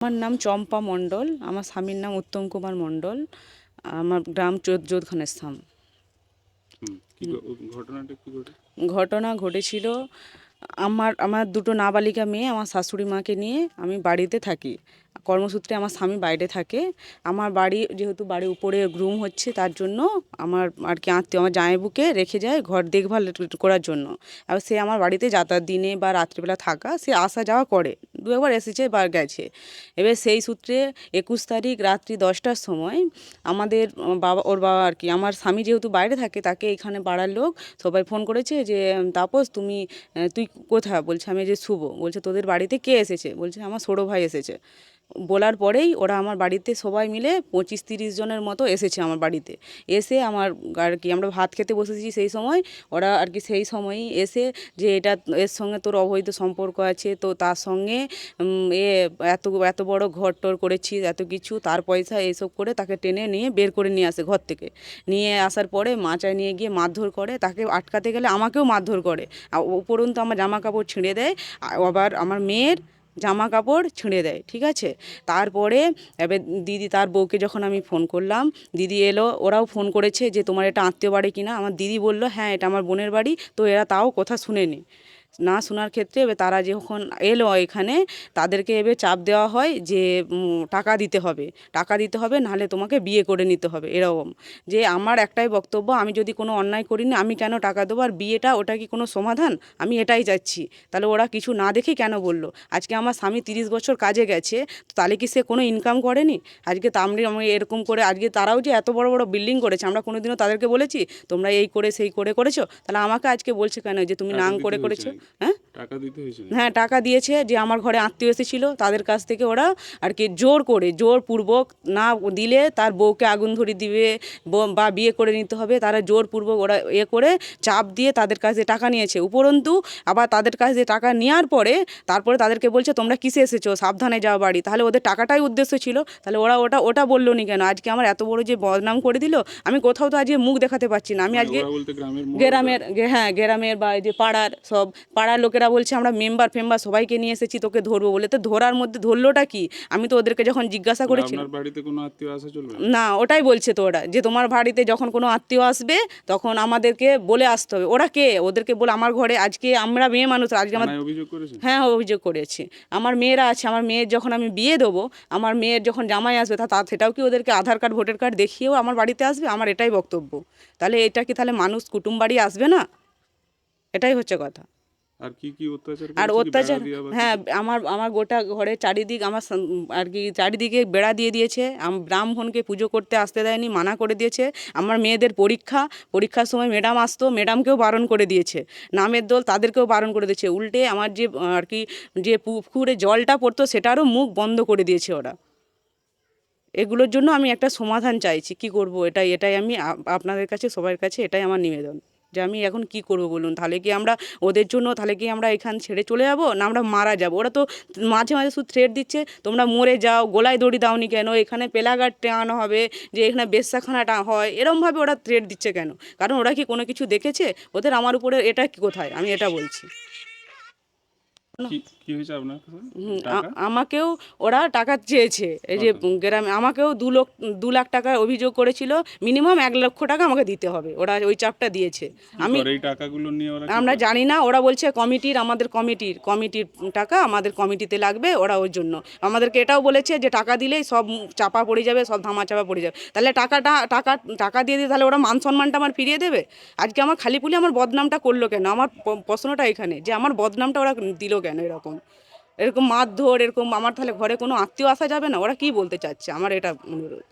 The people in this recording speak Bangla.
আমার নাম চম্পা মণ্ডল আমার স্বামীর নাম উত্তম কুমার মণ্ডল আমার গ্রাম চোদ্দ ঘটে? ঘটনা ঘটেছিল আমার আমার দুটো নাবালিকা মেয়ে আমার শাশুড়ি মাকে নিয়ে আমি বাড়িতে থাকি। কর্মসূত্রে আমার স্বামী বাইরে থাকে। আমার বাড়ি যেহেতু বাড়ি উপরে গ্রুম হচ্ছে, তার জন্য আমার আর কি আত্মীয়, আমার জামাইবুকে রেখে যায় ঘর দেখভাল করার জন্য। আর সে আমার বাড়িতে যাতায়াত দিনে বা রাত্রিবেলা থাকা, সে আসা যাওয়া করে। দু একবার এসেছে বা গেছে। এবার সেই সূত্রে একুশ তারিখ রাত্রি দশটার সময় আমাদের বাবা, ওর বাবা আর কি, আমার স্বামী যেহেতু বাইরে থাকে, তাকে এখানে পাড়ার লোক সবাই ফোন করেছে যে, তাপস, তুমি, তুই কোথায়? বলছে, আমি যে শুভ। বলছে, তোদের বাড়িতে কে এসেছে? বলছে, আমার ছোটো ভাই এসেছে। বলার পরেই ওরা আমার বাড়িতে সবাই মিলে পঁচিশ তিরিশ জনের মতো এসেছে আমার বাড়িতে। এসে আমার আর কি আমরা ভাত খেতে বসেছি সেই সময়, ওরা আর কি সেই সময়ই এসে যে এটা এর সঙ্গে তোর অবৈধ সম্পর্ক আছে, তো তার সঙ্গে এ এত এত বড় ঘর টর করেছিস এত কিছু, তার পয়সা এইসব করে তাকে টেনে নিয়ে বের করে নিয়ে আসে ঘর থেকে। নিয়ে আসার পরে মাচায় নিয়ে গিয়ে মারধর করে, তাকে আটকাতে গেলে আমাকেও মারধর করে। উপরন্তু আমার জামা কাপড় ছিঁড়ে দেয় আবার আমার মেয়ের জামা কাপড় ছিঁড়ে দেয়, ঠিক আছে? তারপরে এবার দিদি তার বউকে যখন আমি ফোন করলাম, দিদি এলো, ওরাও ফোন করেছে যে তোমার এটা আত্মীয় বাড়ি কিনা? আমার দিদি বলল হ্যাঁ এটা আমার বোনের বাড়ি, তো এরা তাও কথা শুনেনি। না শোনার ক্ষেত্রে এবার তারা যখন এলো এখানে তাদেরকে এবার চাপ দেওয়া হয় যে টাকা দিতে হবে। টাকা দিতে হবে নাহলে তোমাকে বিয়ে করে নিতে হবে এরকম। যে আমার একটাই বক্তব্য আমি যদি কোনো অন্যায় করিনি আমি কেন টাকা দেবো? আর বিয়েটা ওটা কি কোনো সমাধান? আমি এটাই চাচ্ছি। তাহলে ওরা কিছু না দেখে কেন বলল? আজকে আমার স্বামী তিরিশ বছর কাজে গেছে তো তাহলে কি সে কোনো ইনকাম করেনি? আজকে তামরি আমি এরকম করে আজকে তারাও যে এত বড় বড় বিল্ডিং করেছে আমরা কোনোদিনও তাদেরকে বলেছি তোমরা এই করে সেই করে করেছ? তাহলে আমাকে আজকে বলছে কেন? যে তুমি টাকা নাং করে করেছ? হ্যাঁ টাকা দিতে হয়েছিল? হ্যাঁ টাকা দিয়েছে যে আমার ঘরে আত্মীয় এসেছিল তাদের কাছ থেকে ওরা আর কি জোর করে জোর পূর্বক না দিলে তার বউকে আগুন ধরিয়ে দিবে ব- বিয়ে করে নিতে হবে তারা জোর পূর্বক ওরা এ করে চাপ দিয়ে তাদের কাছে টাকা নিয়েছে। উপরন্তু আবার তাদের কাছে টাকা নেওয়ার পরে তারপরে তাদেরকে বলছে তোমরা কিসে এসেছ? সাবধানে যাও বাড়ি। তাহলে ওদের টাকাটাই উদ্দেশ্য ছিল। তাহলে ওরা ওটা ওটা বলল নি কেন? আজকে আমার এত বড় যে বদনাম করে দিল আমি কোথাও তো আজকে মুখ দেখাতে পারছি না। আমি আজকে গ্রামের গ্রামের হ্যাঁ গ্রামের বা এই যে পাড়ার সব পাড়ার লোকেরা বলছে আমরা মেম্বার ফেম্বার সবাইকে নিয়ে এসেছি তোকে ধরবো বলে। তো ধরার মধ্যে ধরলোটা কি? আমি তো ওদেরকে যখন জিজ্ঞাসা চলবে না? ওটাই বলছে তো ওরা যে তোমার বাড়িতে যখন কোনো আত্মীয় আসবে তখন আমাদেরকে বলে আসতে হবে। ওরা কে? ওদেরকে বলে আমার ঘরে আজকে আমরা মেয়ে মানুষ আজকে আমার করেছেন? হ্যাঁ অভিযোগ করেছি। আমার মেয়েরা আছে আমার মেয়ের যখন আমি বিয়ে দেবো আমার মেয়ের যখন জামাই আসবে তা- সেটাও কি ওদেরকে আধার কার্ড ভোটার কার্ড দেখিয়েও আমার বাড়িতে আসবে? আমার এটাই বক্তব্য। তাহলে এটা কি তাহলে মানুষ কুটুম বাড়ি আসবে না? এটাই হচ্ছে কথা। আর কি কি অত্যাচার আর অত্যাচার হ্যাঁ আমার আমার গোটা ঘরের চারিদিক আমার আর কি চারিদিকে বেড়া দিয়ে দিয়েছে। আম- ব্রাহ্মণকে পুজো করতে আসতে দেয়নি মানা করে দিয়েছে। আমার মেয়েদের পরীক্ষা পরীক্ষার সময় ম্যাডাম আসতো ম্যাডামকেও বারণ করে দিয়েছে। নামের দল তাদেরকেও বারণ করে দিয়েছে। উল্টে আমার যে আর কি যে পুকুরে জলটা পড়তো সেটারও মুখ বন্ধ করে দিয়েছে ওরা। এগুলোর জন্য আমি একটা সমাধান চাইছি। কি করব? এটাই এটাই আমি আপনাদের কাছে সবার কাছে এটাই আমার নিবেদন। যে আমি এখন কি করব বলুন? তাহলে কি আমরা ওদের জন্য, তাহলে কি আমরা এখান ছেড়ে চলে যাব? না, আমরা মারা যাব? ওরা তো মাঝে মাঝে শুধু থ্রেট দিচ্ছে, তোমরা মরে যাও, গোলায় দড়ি দাওনি কেন? এখানে পেলাগার টানো হবে, যে এখানে বেশ্যাখানাটা হয়, এরমভাবে ওরা থ্রেট দিচ্ছে কেন? কারণ ওরা কি কোনো কিছু দেখেছে? ওদের আমার উপরে এটা কি কোথায়? আমি এটা বলছি। কি কি হয়েছে আপনার হুম, আমাকেও ওরা টাকা চেয়েছে এই যে গ্রামে আমাকেও দু লক্ষ দু লাখ টাকার অভিযোগ করেছিল মিনিমাম এক লক্ষ টাকা আমাকে দিতে হবে ওরা ওই চাপটা দিয়েছে। আমি এই টাকাগুলো নিয়ে ওরা আমরা জানি না ওরা বলছে কমিটির আমাদের কমিটির কমিটির টাকা আমাদের কমিটিতে লাগবে ওরা ওর জন্য। আমাদেরকে এটাও বলেছে যে টাকা দিলেই সব চাপা পড়ে যাবে সব ধামা চাপা পড়ে যাবে। তাহলে টাকাটা টাকা টাকা দিয়ে দিয়ে তাহলে ওরা মান সম্মানটা আমার ফিরিয়ে দেবে? আজকে আমার খালি পুলি আমার বদনামটা করল কেন? আমার প্রশ্নটা এখানে যে আমার বদনামটা ওরা দিল কেন এরকম। এরকম মারধর, এরকম আমার তাহলে ঘরে কোনো আত্মীয় আসা যাবে না? ওরা কি বলতে চাচ্ছে? আমার এটা অনুরোধ।